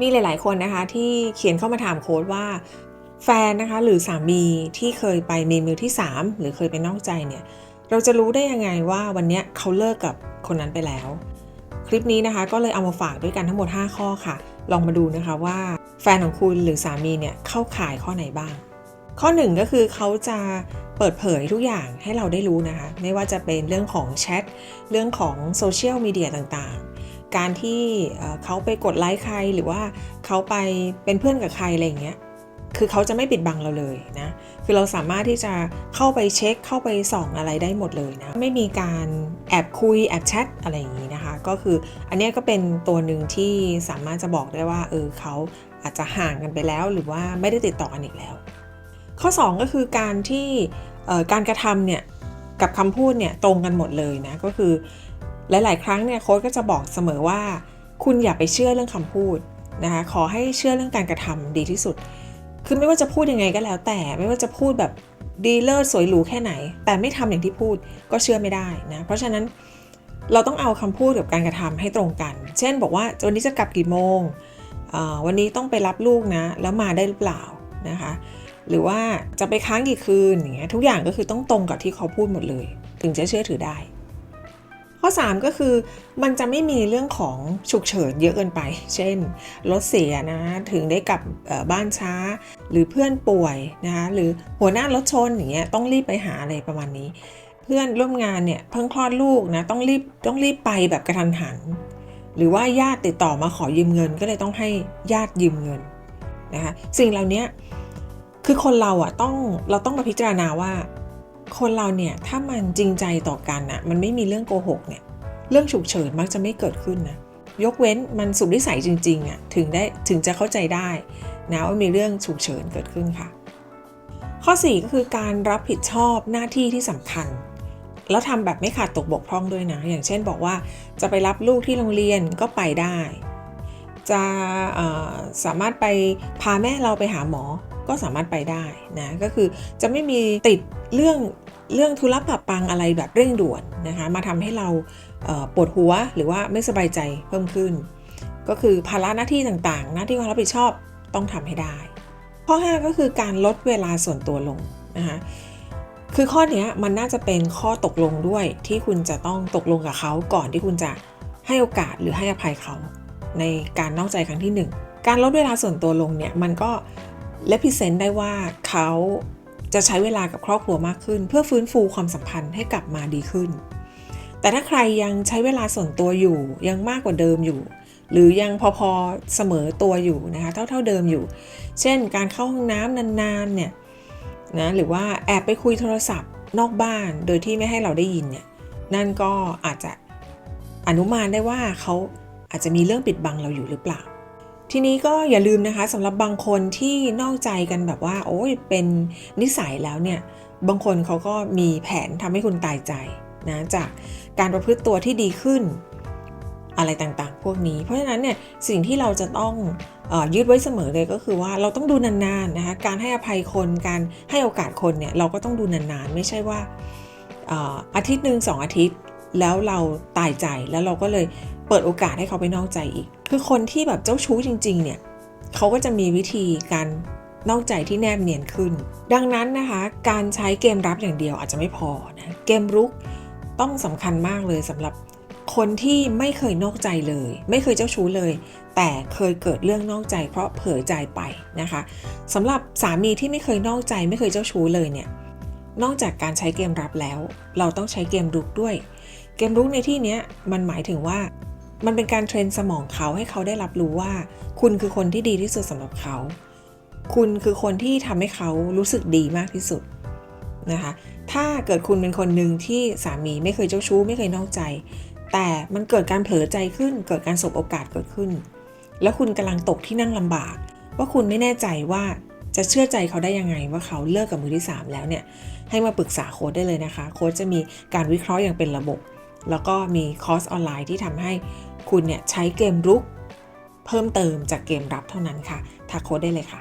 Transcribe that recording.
มีหลาย ๆ คนนะคะที่เขียนเข้ามาถามโค้ดว่าแฟนนะคะหรือสามีที่เคยไปมีมือที่ 3 หรือเคยไปนอกใจเนี่ยเราจะรู้ได้ยังไงว่าวันนี้เขาเลิกกับคนนั้นไปแล้ว คลิปนี้นะคะก็เลยเอามาฝากด้วยกันทั้งหมด 5 ข้อค่ะ ลองมาดูนะคะว่า แฟนของคุณหรือสามีเนี่ยเข้าข่ายข้อไหนบ้าง ข้อหนึ่งก็คือเขาจะเปิดเผยทุกอย่างให้เราได้รู้นะคะ ไม่ว่าจะเป็นเรื่องของแชทเรื่องของโซเชียลมีเดียต่าง การที่เขาไปกดไลค์ใครหรือว่าเขาไปเป็นเพื่อนกับใครอะไรอย่างเงี้ยคือเขาจะไม่ปิดบังเราเลยนะ คือเราสามารถที่จะเข้าไปเช็ค เข้าไปส่องอะไรได้หมดเลยนะ ไม่มีการแอบคุยแอบแชทอะไรอย่างนี้นะคะ ก็คืออันนี้ก็เป็นตัวหนึ่งที่สามารถจะบอกได้ว่าเออเขาอาจจะห่างกันไปแล้ว หรือว่าไม่ได้ติดต่อกันอีกแล้ว ข้อ 2 ก็คือการที่การกระทำเนี่ยกับคำพูดเนี่ยตรงกันหมดเลยนะ ก็คือ หลาย ๆ ครั้งเนี่ยโค้ชก็จะบอกเสมอว่า คุณอย่าไปเชื่อเรื่องคำพูดนะคะขอให้เชื่อเรื่องการกระทำดีที่สุด คือไม่ว่าจะพูดยังไงก็แล้ว แต่ไม่ว่าจะพูดแบบดีเลิศสวยหรูแค่ไหน แต่ไม่ทำอย่างที่พูดก็เชื่อไม่ได้นะเพราะฉะนั้นเราต้องเอาคำพูดกับการกระทำให้ตรงกัน เช่น บอกว่าวันนี้จะกลับกี่โมง วันนี้ต้องไปรับลูกนะ แล้วมาได้หรือเปล่านะคะ หรือว่าจะไปค้างกี่คืนอย่างเงี้ยทุกอย่างก็คือต้องตรงกับที่เขาพูดหมดเลย ถึงจะเชื่อถือได้ ข้อ 3 ก็คือมันจะไม่มีเรื่องของฉุกเฉินเยอะเกินไป เช่น รถเสียนะถึงได้กลับบ้านช้า หรือเพื่อนป่วยนะคะหรือหัวหน้ารถชนอย่างเงี้ยต้องรีบไปหาอะไรประมาณนี้ เพื่อนร่วมงานเนี่ยเพิ่งคลอดลูกนะต้องรีบต้องรีบไปแบบกระทันหัน หรือว่าญาติติดต่อมาขอยืมเงิน ก็เลยต้องให้ญาติยืมเงินนะคะสิ่งเหล่านี้คือคนเราอะต้องเราต้องมาพิจารณาว่า คนเราเนี่ยถ้ามันจริงใจต่อกันอะมันไม่มีเรื่องโกหกเนี่ยเรื่องฉุกเฉินมักจะไม่เกิดขึ้นนะยกเว้นมันสุดวิสัยจริงๆอะถึงได้ถึงจะเข้าใจได้นะว่ามีเรื่องฉุกเฉินเกิดขึ้นค่ะ ข้อ 4 ก็คือการรับผิดชอบหน้าที่ที่สำคัญ แล้วทำแบบไม่ขาดตกบกพร่องด้วยนะ อย่างเช่นบอกว่าจะไปรับลูกที่โรงเรียนก็ไปได้ จะสามารถไปพาแม่เราไปหาหมอก็สามารถไปได้นะก็คือจะไม่มีติดเรื่องเรื่องธุระปะปังอะไรแบบเร่งด่วนนะคะมาทำให้เราปวดหัวหรือว่าไม่สบายใจเพิ่มขึ้น ก็คือภาระหน้าที่ต่างๆ หน้าที่ความรับผิดชอบต้องทำให้ได้ ข้อ 5 ก็คือการลดเวลาส่วนตัวลงนะคะคือข้อนี้มันน่าจะเป็นข้อตกลงด้วยที่คุณจะต้องตกลงกับเขาก่อนที่คุณจะให้โอกาสหรือให้อภัยเขา ในการนอกใจครั้งที่ 1 การลดเวลาส่วนตัวลงเนี่ยมันก็แลพิเศษได้ว่าเขาจะใช้เวลากับครอบครัวมากขึ้น เพื่อฟื้นฟูความสัมพันธ์ให้กลับมาดีขึ้น แต่ถ้าใครยังใช้เวลาส่วนตัวอยู่ยังมากกว่าเดิมอยู่ หรือยังพอๆเสมอตัวอยู่นะคะเท่าๆเดิมอยู่ เช่น การเข้าห้องน้ำนานๆเนี่ยนะหรือว่าแอบไปคุยโทรศัพท์นอกบ้านโดยที่ไม่ให้เราได้ยินเนี่ยนั่นก็อาจจะอนุมานได้ว่าเขา อาจจะมีเรื่องปิดบังเราอยู่หรือเปล่า ทีนี้ก็อย่าลืมนะคะสำหรับบางคนที่นอกใจกันแบบว่า โอ้ยเป็นนิสัยแล้วเนี่ย บางคนเขาก็มีแผนทำให้คุณตายใจนะจากการประพฤติตัวที่ดีขึ้น อะไรต่างๆ พวกนี้ เพราะฉะนั้นเนี่ยสิ่งที่เราจะต้องอยึดไว้เสมอเลยก็คือว่าเราต้องดูนานๆนะคะการให้อภัยคนการให้โอกาสคนเนี่ยเราก็ต้องดูนานๆ ไม่ใช่ว่าอาทิตย์หนึ่งสองอาทิตย์ แล้วเราตายใจแล้วเราก็เลยเปิดโอกาสให้เขาไปนอกใจอีก คือคนที่แบบเจ้าชู้จริง ๆ เนี่ยเขาก็จะมีวิธีการนอกใจที่แนบเนียนขึ้น ดังนั้นนะคะ การใช้เกมรับอย่างเดียวอาจจะไม่พอนะเกมรุกต้องสำคัญมากเลยสำหรับคนที่ไม่เคยนอกใจเลย ไม่เคยเจ้าชู้เลย แต่เคยเกิดเรื่องนอกใจ เพราะเผลอใจไปนะคะสำหรับสามีที่ไม่เคยนอกใจ ไม่เคยเจ้าชู้เลยเนี่ยนอกจากการใช้เกมรับแล้ว เราต้องใช้เกมรุกด้วย เกมรุกในที่นี้มันหมายถึงว่า มันเป็นการเทรนสมองเขาให้เขาได้รับรู้ว่า คุณคือคนที่ดีที่สุดสำหรับเขา คุณคือคนที่ทำให้เขารู้สึกดีมากที่สุดนะคะ ถ้าเกิดคุณเป็นคนหนึ่งที่สามีไม่เคยเจ้าชู้ไม่เคยนอกใจ แต่มันเกิดการเผลอใจขึ้น เกิดการสบโอกาสเกิดขึ้น แล้วคุณกำลังตกที่นั่งลำบาก ว่าคุณไม่แน่ใจว่าจะเชื่อใจเขาได้ยังไงว่าเขาเลิกกับมือที่ 3 แล้วเนี่ยให้มาปรึกษาโค้ดได้เลยนะคะ โค้ดจะมีการวิเคราะห์อย่างเป็นระบบ แล้วก็มีคอร์สออนไลน์ที่ทำให้คุณเนี่ยใช้เกมรุกเพิ่มเติมจากเกมรับเท่านั้นค่ะทักโค้ดได้เลยค่ะ